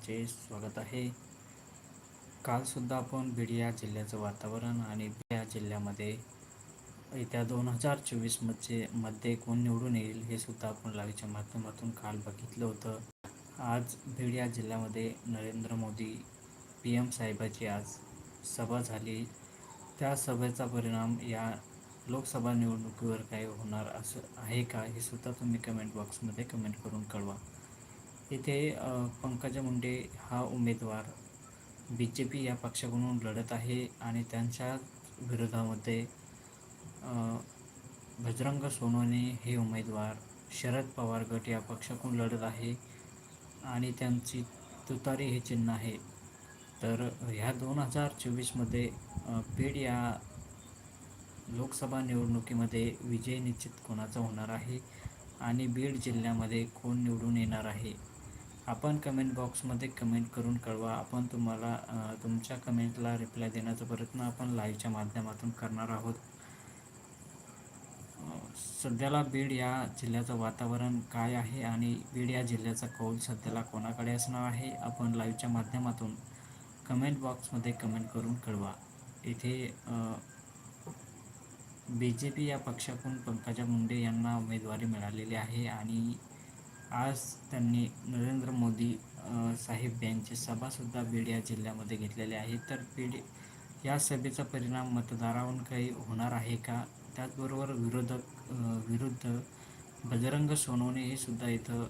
तुमचे स्वागत आहे. कालसुद्धा आपण बीड या जिल्ह्याचं वातावरण आणि बीड या जिल्ह्यामध्ये येत्या दोन हजार चोवीसमध्ये मध्ये कोण निवडून येईल हे सुद्धा आपण लाईव्हच्या माध्यमातून काल बघितलं होतं. आज बीड या जिल्ह्यामध्ये नरेंद्र मोदी पी एम साहेबाची आज सभा झाली. त्या सभेचा परिणाम या लोकसभा निवडणुकीवर काय होणार असं आहे का हे सुद्धा तुम्ही कमेंट बॉक्समध्ये कमेंट करून कळवा. इथे पंकजा मुंडे हा उमेदवार. बी जे पी या पक्षाकडून लढत आहे आणि त्यांच्या विरोधामध्ये बजरंग सोनवणे हे उमेदवार. शरद पवार गट या पक्षाकडून लढत आहे आणि त्यांची तुतारी हे चिन्ह आहे. तर ह्या दोन हजार चोवीसमध्ये पेड या लोकसभा निवडणुकीमध्ये विजय निश्चित कोणाचा होणार आहे आणि बीड जिल्ह्यामध्ये कोण निवडून येणार आहे? आपण कमेंट बॉक्समध्ये कमेंट करून कळवा. आपण तुम्हाला तुमच्या कमेंटला रिप्लाय देण्याचा प्रयत्न आपण लाईव्हच्या माध्यमातून करणार आहोत. सध्याला बीड या जिल्ह्याचं वातावरण काय आहे आणि बीड या जिल्ह्याचा कौल सध्याला कोणाकडे असणार आहे? आपण लाईव्हच्या माध्यमातून कमेंट बॉक्समध्ये कमेंट करून कळवा. इथे बी जे पी या पक्षाकडून पंकजा मुंडे यांना उमेदवारी मिळालेली आहे आणि आज त्यांनी नरेंद्र मोदी साहेब यांची सभासुद्धा बीड या जिल्ह्यामध्ये घेतलेली आहे. तर बीड या सभेचा परिणाम मतदारावर काही होणार आहे का? त्याचबरोबर विरोधक विरुद्ध बजरंग सोनवणे हे सुद्धा इथं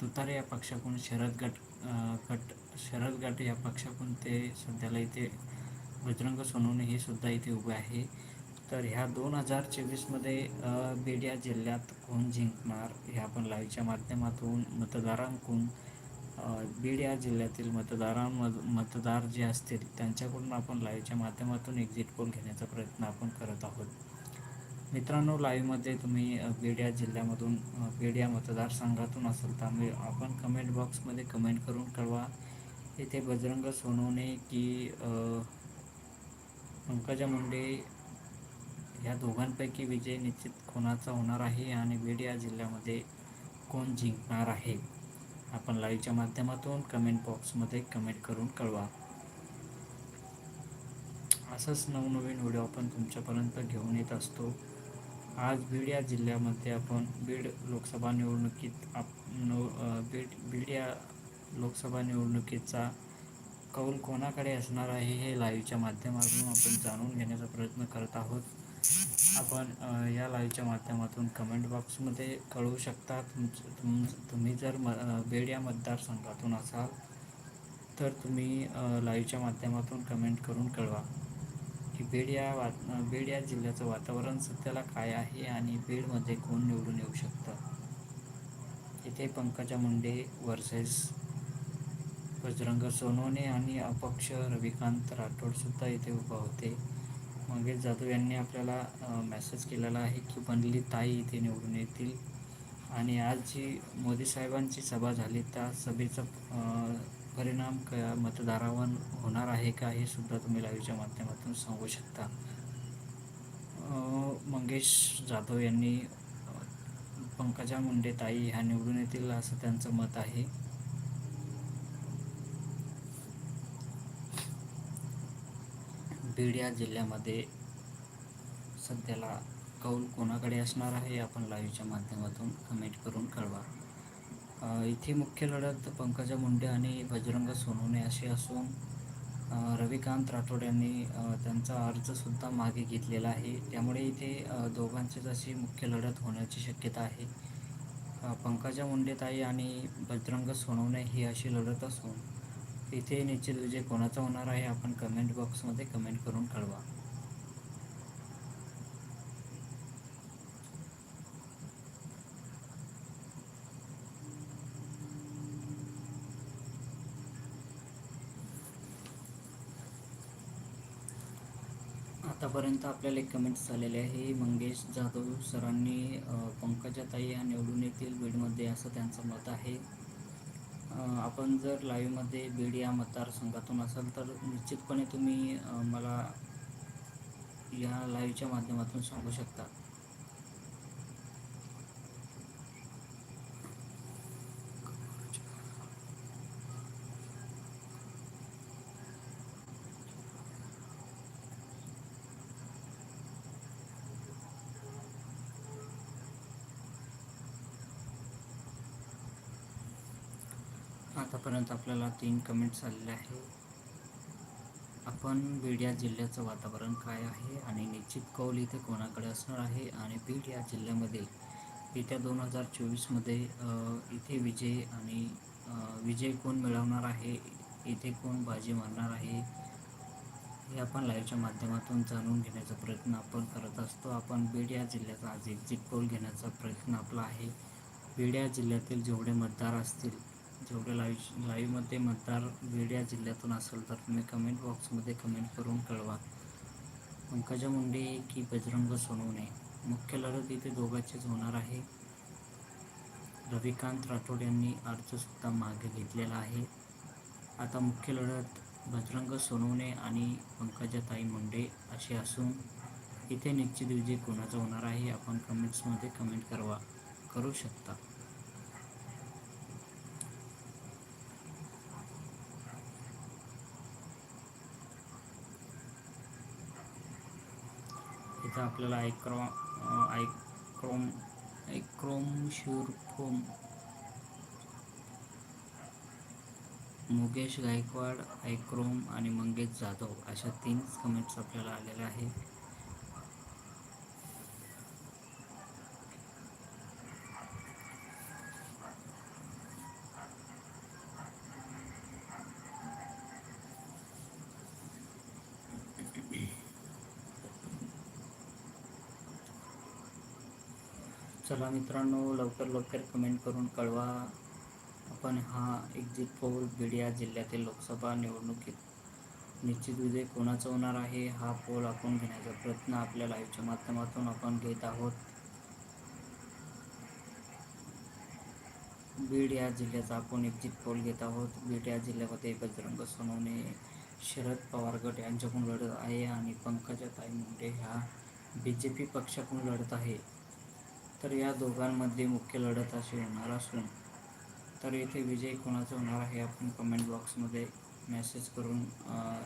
तुतारे या पक्षाकडून शरद गट गट शरद गट या पक्षाकडून ते सध्याला इथे बजरंग सोनवणे हे सुद्धा इथे उभे आहे. तर ह्या दोन हजार चोवीसमध्ये बीड या जिल्ह्यात कोण जिंकणार? हे आपण लाईव्हच्या माध्यमातून मतदारांकडून बीड या जिल्ह्यातील मतदारांमध मतदार जे असतील त्यांच्याकडून आपण लाईव्हच्या माध्यमातून एक्झिट पोल घेण्याचा प्रयत्न आपण करत आहोत. मित्रांनो लाईव्हमध्ये तुम्ही बीड या जिल्ह्यामधून बीड या मतदारसंघातून असाल तर आपण कमेंट बॉक्समध्ये कमेंट करून कळवा. इथे बजरंग सोनवणे की पंकजा मुंडे या दोघांपैकी विजय निश्चित कोणाचा होणार आहे आणि बीड या जिल्ह्यामध्ये कोण जिंकणार आहे? आपण लाईव्हच्या माध्यमातून कमेंट बॉक्समध्ये कमेंट करून कळवा. असंच नवनवीन व्हिडिओ आपण तुमच्यापर्यंत घेऊन येत असतो. आज बीड या जिल्ह्यामध्ये आपण बीड लोकसभा निवडणुकीत आप नव बीड बीड या लोकसभा निवडणुकीचा कौल कोणाकडे असणार आहे हे लाईव्हच्या माध्यमातून आपण जाणून घेण्याचा प्रयत्न करत आहोत. आपण या लाईव्हच्या माध्यमातून कमेंट बॉक्समध्ये कळवू शकता तुमच तुम तुम्ही जर म अ, बीड या मतदारसंघातून असाल तर तुम्ही लाईव्हच्या माध्यमातून कमेंट करून कळवा की बीड या वा बीड या जिल्ह्याचं वातावरण सध्याला काय आहे आणि बीडमध्ये कोण निवडून येऊ शकतं? इथे पंकजा मुंडे वर्सेस बजरंग सोनवणे आणि अपक्ष रविकांत राठोडसुद्धा इथे उभा होते. मंगेश जाधव यांनी आपल्याला मेसेज केलेला आहे की बनली ताई इथे निवडून येतील. आणि आज जी मोदी साहेबांची सभा झाली त्या सभेचा परिणाम क मतदारावर होणार आहे का हे सुद्धा तुम्ही लाईव्हच्या माध्यमातून सांगू शकता. मंगेश जाधव यांनी पंकजा मुंडे ताई ह्या निवडून येतील असं त्यांचं मत आहे. बीड या जिल्ह्यामध्ये सध्याला कौल कोणाकडे असणार आहे आपण लाईव्हच्या माध्यमातून कमेंट करून कळवा. इथे मुख्य लढत पंकजा मुंडे आणि बजरंग सोनवणे अशी असून रविकांत राठोड यांनी त्यांचा अर्जसुद्धा मागे घेतलेला आहे. त्यामुळे इथे दोघांचीच अशी मुख्य लढत होण्याची शक्यता आहे. पंकजा मुंडेताई आणि बजरंग सोनवणे ही अशी लढत असून इथे निश्चित विजय कोणाचा होणार आहे आपण कमेंट बॉक्समध्ये कमेंट करून कळवा. आतापर्यंत आपल्याला एक कमेंट्स झालेले आहे मंगेश जाधव सरांनी पंकजाताई या निवडून येतील बीडमध्ये असं त्यांचं मत आहे. आपण जर लाईव्हमध्ये बीड या मतदारसंघातून असाल तर निश्चितपणे तुम्ही मला या लाईव्हच्या माध्यमातून सांगू शकता. आतापर्यंत आपल्याला तीन कमेंट्स आलेले आहे. आपण बीड या जिल्ह्याचं वातावरण काय आहे आणि निश्चित कौल इथे कोणाकडे असणार आहे? आणि बीड या जिल्ह्यामध्ये येत्या दोन हजार चोवीसमध्ये इथे विजय आणि विजय कोण मिळवणार आहे? इथे कोण बाजी मारणार आहे? हे आपण लाईव्हच्या माध्यमातून जाणून घेण्याचा प्रयत्न आपण करत असतो. आपण बीड या जिल्ह्याचा आज एक्झिट पोल घेण्याचा प्रयत्न आपला आहे. बीड या जिल्ह्यातील जेवढे मतदार असतील जेवढे लाईव्ह लाईव्हमध्ये मतदार बीड या जिल्ह्यातून असेल तर तुम्ही कमेंट बॉक्समध्ये कमेंट करून कळवा. पंकजा मुंडे की बजरंग सोनवणे. मुख्य लढत इथे दोघांचीच होणार आहे. रविकांत राठोड यांनी अर्जसुद्धा मागे घेतलेला आहे. आता मुख्य लढत बजरंग सोनवणे आणि पंकजाताई मुंडे अशी असून इथे निश्चित विजय कोणाचा होणार आहे आपण कमेंट्समध्ये कमेंट करवा. करू शकता. इथं आपल्याला आयक्रॉ आयक्रोम आयक्रोम शुरफोम मुकेश गायकवाड आयक्रोम आणि मंगेश जाधव अशा तीन कमेंट्स आपल्याला आलेल्या आहेत. चला मित्रांनो लवकर लवकर कमेंट करून कळवा. आपण हा एक्झिट पोल बिडिया जिल्ह्यातील लोकसभा निवडणुकीत निश्चित विजय कोणाचा होणार आहे? हा पोल आपण घेण्याचा प्रयत्न आपल्या लाईव्हच्या माध्यमातून आपण घेत आहोत. बीड या जिल्ह्याचा आपण एक्झिट पोल घेत आहोत. बीड या जिल्ह्यामध्ये बजरंग सोनवणे शरद पवार गट यांच्याकडून लढत आहे आणि पंकजाताई मुंडे ह्या बी जे पी पक्षाकडून लढत आहे. तर या दोघांमध्ये मुख्य लढत अशी होणार असून तर येथे विजय कोणाचा होणार आहे आपण कमेंट बॉक्समध्ये मेसेज करून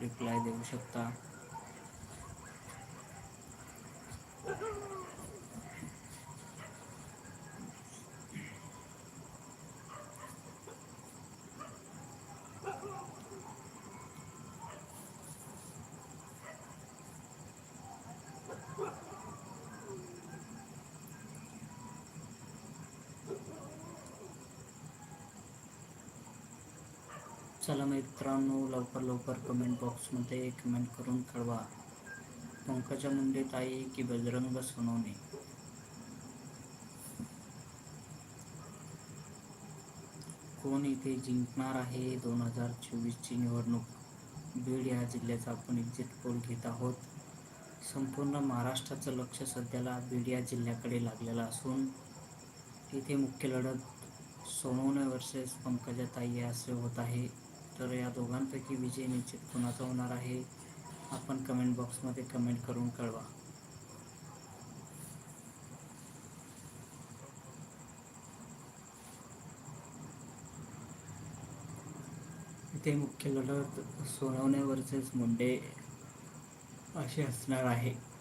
रिप्लाय देऊ शकता. चला मित्रांनो लवकर लवकर कमेंट बॉक्समध्ये कमेंट करून कळवा. पंकजा मुंडे ताई की बजरंग सोनवणे? कोण इथे जिंकणार आहे दोन हजार चोवीसची निवडणूक? बीड या जिल्ह्याचा आपण एक्झिट पोल घेत आहोत. संपूर्ण महाराष्ट्राचं लक्ष सध्याला बीड या जिल्ह्याकडे लागलेलं असून इथे मुख्य लढत सोनवणे वर्सेस पंकजाताई असे होत आहे. तर या दोघांपैकी विजय निश्चित कोणाचा होणार आहे आपण कमेंट बॉक्समध्ये कमेंट करून कळवा. इथे मुख्य लढत सोनवणे वर्सेस मुंडे अशी असणार आहे.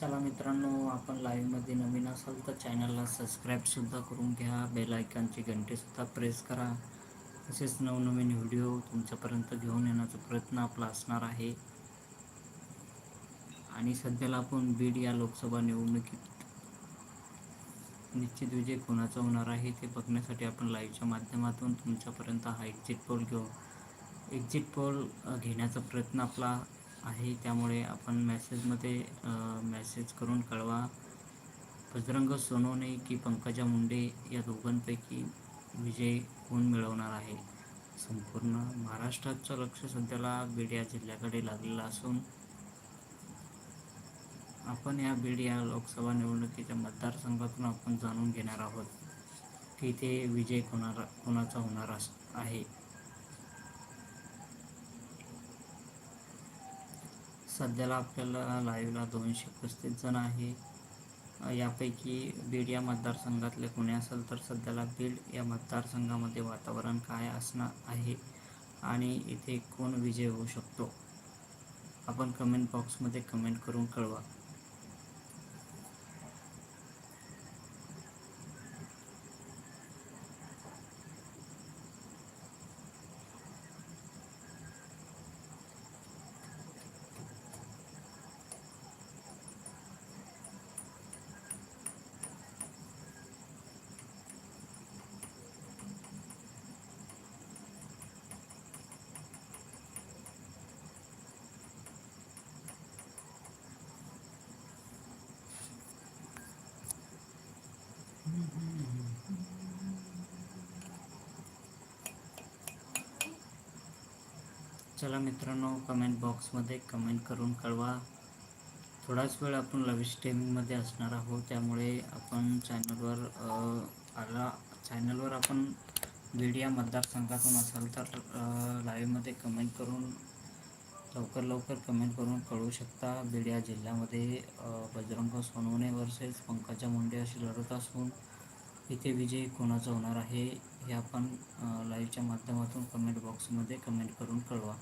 चला मित्रांनो आपण लाईव्हमध्ये नवीन असाल तर चॅनलला सबस्क्राईबसुद्धा करून घ्या. बेल आयकॉनची घंटीसुद्धा प्रेस करा. तसेच नवनवीन व्हिडिओ तुमच्यापर्यंत घेऊन येण्याचा प्रयत्न आपला असणार आहे. आणि सध्याला आपण बीड या लोकसभा निवडणुकीत निश्चित विजय कोणाचा होणार आहे ते बघण्यासाठी आपण लाईव्हच्या माध्यमातून तुमच्यापर्यंत हा एक्झिट पोल घेऊ. एक्झिट पोल घेण्याचा प्रयत्न आपला आहे. त्यामुळे आपण मेसेजमध्ये मेसेज करून कळवा. बजरंग सोनवणे की पंकजा मुंडे या दोघांपैकी विजय कोण मिळवणार आहे? संपूर्ण महाराष्ट्राचं लक्ष सध्याला बीड या जिल्ह्याकडे लागलेलं असून आपण या बीड या लोकसभा निवडणुकीच्या मतदारसंघातून आपण जाणून घेणार आहोत की ते विजय कोणाला कोणाचा होणार अस- आहे. सध्याला आपल्याला लाईव्हला दोनशे पस्तीस जण आहे. यापैकी बीड या मतदारसंघातले कोणी असेल तर सध्याला बीड या मतदारसंघामध्ये वातावरण काय असणार आहे आणि इथे कोण विजय होऊ शकतो? आपण कमेंट बॉक्समध्ये कमेंट करून कळवा. चला मित्रांनो कमेंट बॉक्समध्ये कमेंट करून कळवा. थोडाच वेळ आपण लाईव्ह स्ट्रीमिंगमध्ये असणार आहोत त्यामुळे आपण चॅनलवर आला चॅनलवर आपण बीड या मतदारसंघातून असाल तर लाईव्हमध्ये कमेंट करून लवकर लवकर कमेंट करून कळवू शकता. बीड या जिल्ह्यामध्ये बजरंग सोनवणे वर्सेस पंकजा मुंडे अशी लढत असून इथे विजय कोणाचा होणार आहे? हे आपण लाईव्हच्या माध्यमातून कमेंट बॉक्समध्ये कमेंट करून कळवा.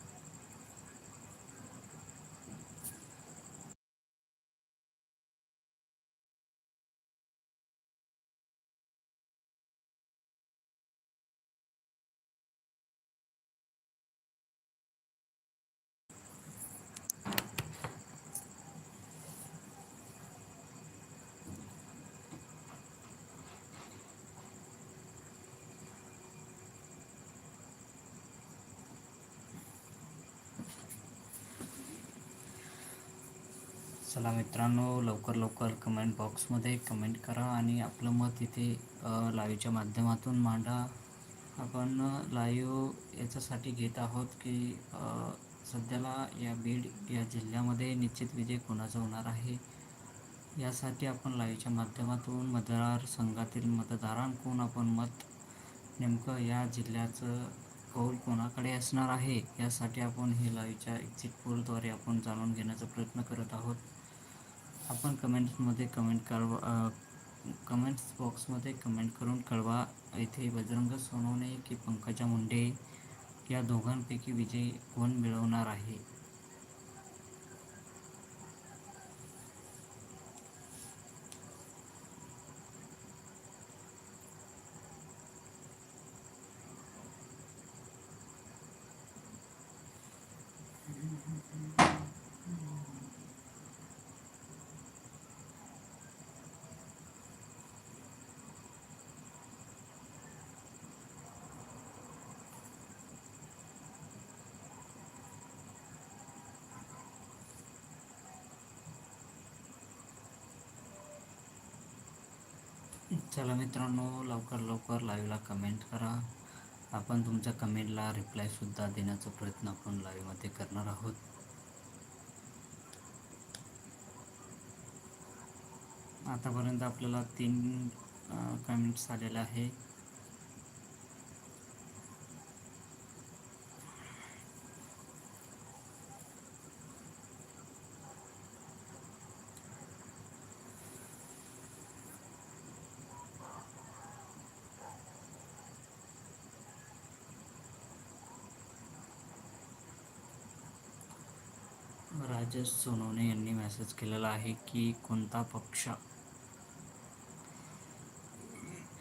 चला मित्रांनो लवकर लवकर कमेंट बॉक्समध्ये कमेंट करा आणि आपलं मत इथे लाईव्हच्या माध्यमातून मांडा. आपण लाईव्ह याच्यासाठी घेत आहोत की सध्याला या बीड या जिल्ह्यामध्ये निश्चित विजय कोणाचा होणार आहे? यासाठी आपण लाईव्हच्या माध्यमातून मतदारसंघातील मतदारांकडून आपण मत नेमकं या जिल्ह्याचं कौल कोणाकडे असणार आहे? यासाठी आपण हे लाईव्हच्या एक्झिट पोलद्वारे आपण जाणून घेण्याचा प्रयत्न करत आहोत. आपण कमेंट्समध्ये कमेंट कळवा कमेंट्स बॉक्समध्ये कमेंट करून कळवा. इथे बजरंग सोनवणे की पंकजा मुंडे या दोघांपैकी विजय कोण मिळवणार आहे? चला मित्रांनो लवकर लवकर लाईव्हला कमेंट करा. आपण तुमच्या कमेंटला रिप्लायसुद्धा देण्याचा प्रयत्न आपण लाईव्हमध्ये करणार आहोत. आतापर्यंत आपल्याला तीन कमेंट्स आलेले आहे. राजेश सोनवणे यांनी मेसेज केलेला आहे की कोणता पक्ष?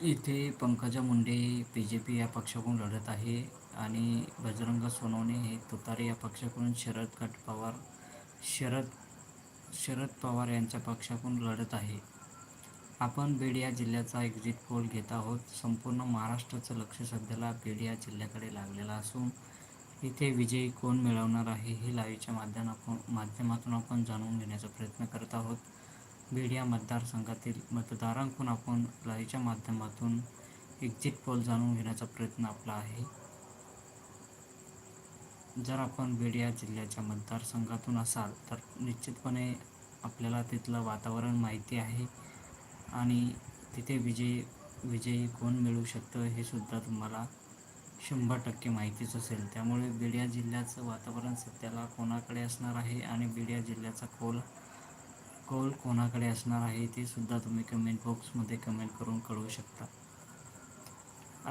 इथे Pankaja Munde B J P या पक्षाकडून लढत आहे आणि बजरंग सोनवणे हे तुतारे या पक्षाकडून शरद गट पवार शरद शरद पवार यांच्या पक्षाकडून लढत आहे. आपण बीड या जिल्ह्याचा एक्झिट पोल घेत आहोत. संपूर्ण महाराष्ट्राचं लक्ष सध्याला बीड या जिल्ह्याकडे लागलेलं असून इथे विजयी कोण मिळवणार आहे हे लाईव्हच्या माध्यमातून माध्यमातून आपण जाणून घेण्याचा प्रयत्न करत आहोत. बीड या मतदारसंघातील मतदारांकडून आपण लाईव्हच्या माध्यमातून एक्झिट पोल जाणून घेण्याचा प्रयत्न आपला आहे. जर आपण बीड या जिल्ह्याच्या मतदारसंघातून असाल तर निश्चितपणे आपल्याला तिथलं वातावरण माहिती आहे आणि तिथे विजयी विजयी कोण मिळू शकतं हे सुद्धा तुम्हाला शंभर टक्के माहितीच असेल. त्यामुळे बिडिया जिल्ह्याचं वातावरण सध्याला कोणाकडे असणार आहे आणि बिडिया जिल्ह्याचा कोल कोल कोणाकडे असणार आहे ते सुद्धा तुम्ही कमेंट बॉक्समध्ये कमेंट करून कळवू शकता.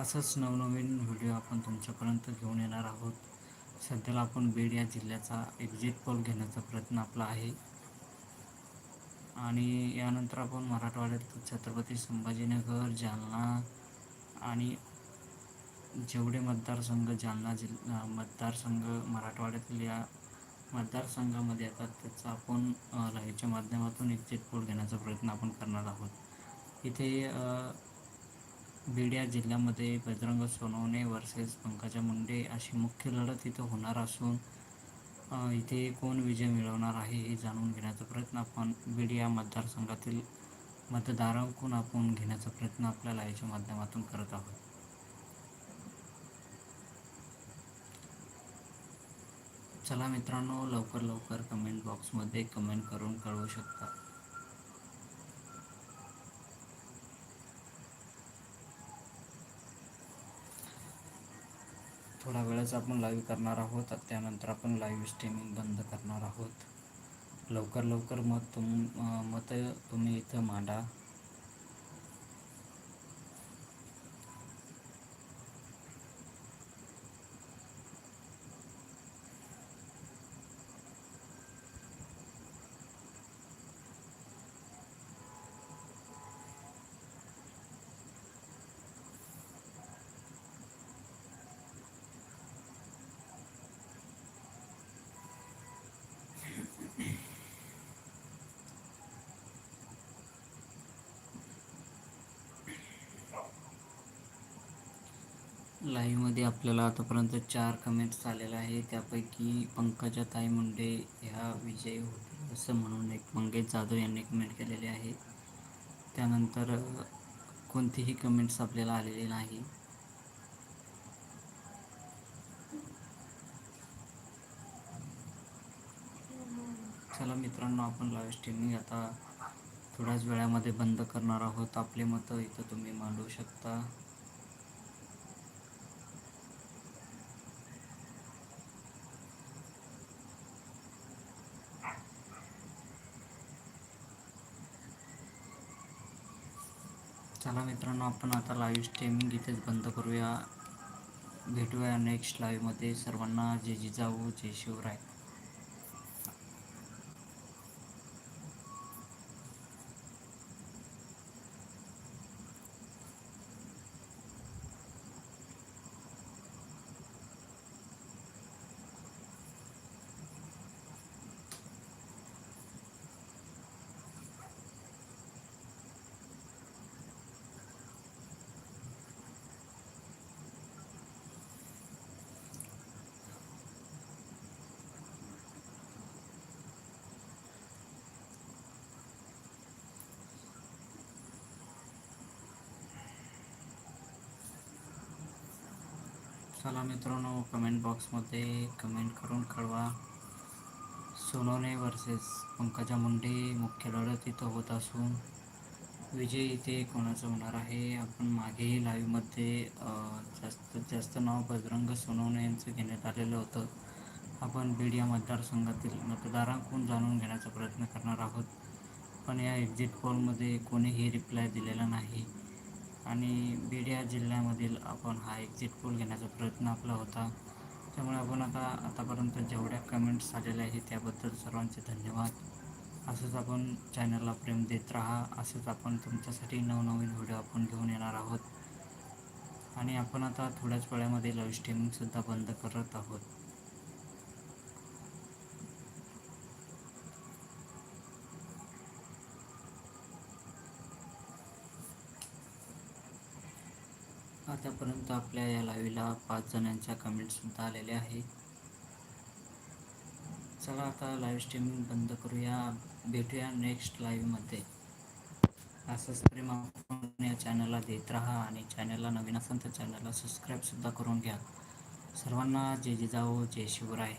असंच नवनवीन व्हिडिओ आपण तुमच्यापर्यंत घेऊन येणार आहोत. सध्याला आपण बीड या जिल्ह्याचा एक्झिट पोल घेण्याचा प्रयत्न आपला आहे. आणि यानंतर आपण मराठवाड्यात छत्रपती संभाजीनगर जालना आणि जेवढे मतदारसंघ जालना जिल्हा मतदारसंघ मराठवाड्यातील या मतदारसंघामध्ये येतात त्याचा आपण लाईव्हच्या माध्यमातून एक्झिट पोल घेण्याचा प्रयत्न आपण करणार आहोत. इथे बीड या जिल्ह्यामध्ये बजरंग सोनवणे वर्सेस पंकजा मुंडे अशी मुख्य लढत इथं होणार असून इथे कोण विजय मिळवणार आहे हे जाणून घेण्याचा प्रयत्न आपण बीड या मतदारसंघातील मतदारांकडून आपण घेण्याचा प्रयत्न आपल्या लाईव्हच्या माध्यमातून करत आहोत. चला मित्रांनो लवकर लवकर कमेंट बॉक्समध्ये कमेंट करून कळवू शकता. थोडा वेळच आपण लाईव्ह करणार आहोत त्यानंतर आपण लाईव्ह स्ट्रीमिंग बंद करणार आहोत. लवकर लवकर मत तुम मत तुम्ही इथं मांडा. लाईव्हमध्ये आपल्याला आतापर्यंत चार कमेंट्स आलेल्या आहे त्यापैकी पंकजा ताई मुंडे ह्या विजयी होतील असं म्हणून एक मंगेश जाधव यांनी कमेंट केलेले आहे. त्यानंतर कोणतीही कमेंट्स आपल्याला आलेली नाही. चला मित्रांनो आपण लाईव्ह स्ट्रीमिंग आता थोड्याच वेळामध्ये बंद करणार आहोत. आपले मतं इथं तुम्ही मांडू शकता चला मित्रांनो आपण आता लाईव्ह स्ट्रीमिंग इथेच बंद करूया. भेटूया नेक्स्ट लाईव्हमध्ये सर्वांना जय जिजाऊ जय शिवराय. चला मित्रांनो कमेंट बॉक्समध्ये कमेंट करून कळवा. सोनवणे वर्सेस पंकजा मुंडे मुख्य लढत इथं होत असून विजय इथे कोणाचं होणार आहे? आपण मागेही लाईव्हमध्ये जास्तीत जास्त नाव बजरंग सोनवणे यांचं घेण्यात आलेलं होतं. आपण बीड या मतदारसंघातील मतदारांकडून जाणून घेण्याचा प्रयत्न करणार आहोत. पण या एक्झिट पोलमध्ये कोणीही रिप्लाय दिलेला नाही. आणि बीड या जिल्ह्यामधील आपण हा एक्झिट पोल घेण्याचा प्रयत्न आपला होता. त्यामुळे आपण आता आतापर्यंत जेवढ्या कमेंट्स आलेल्या आहेत त्याबद्दल सर्वांचे धन्यवाद. असंच आपण चॅनलला प्रेम देत राहा. असंच आपण तुमच्यासाठी नवनवीन व्हिडिओ आपण घेऊन येणार आहोत. आणि आपण आता थोड्याच वेळामध्ये लाईव्ह स्ट्रीमिंगसुद्धा बंद करत आहोत. आतापर्यंत आपल्या या लाईव्हला पाच जणांच्या कमेंटसुद्धा आलेल्या आहे चला आता लाईव्ह स्ट्रीमिंग बंद करूया. भेटूया नेक्स्ट लाईव्हमध्ये असंच प्रेम आपण या चॅनलला देत राहा आणि चॅनलला नवीन असेल तर चॅनलला सबस्क्राईबसुद्धा करून घ्या. सर्वांना जय जिजाऊ जय शिवराय.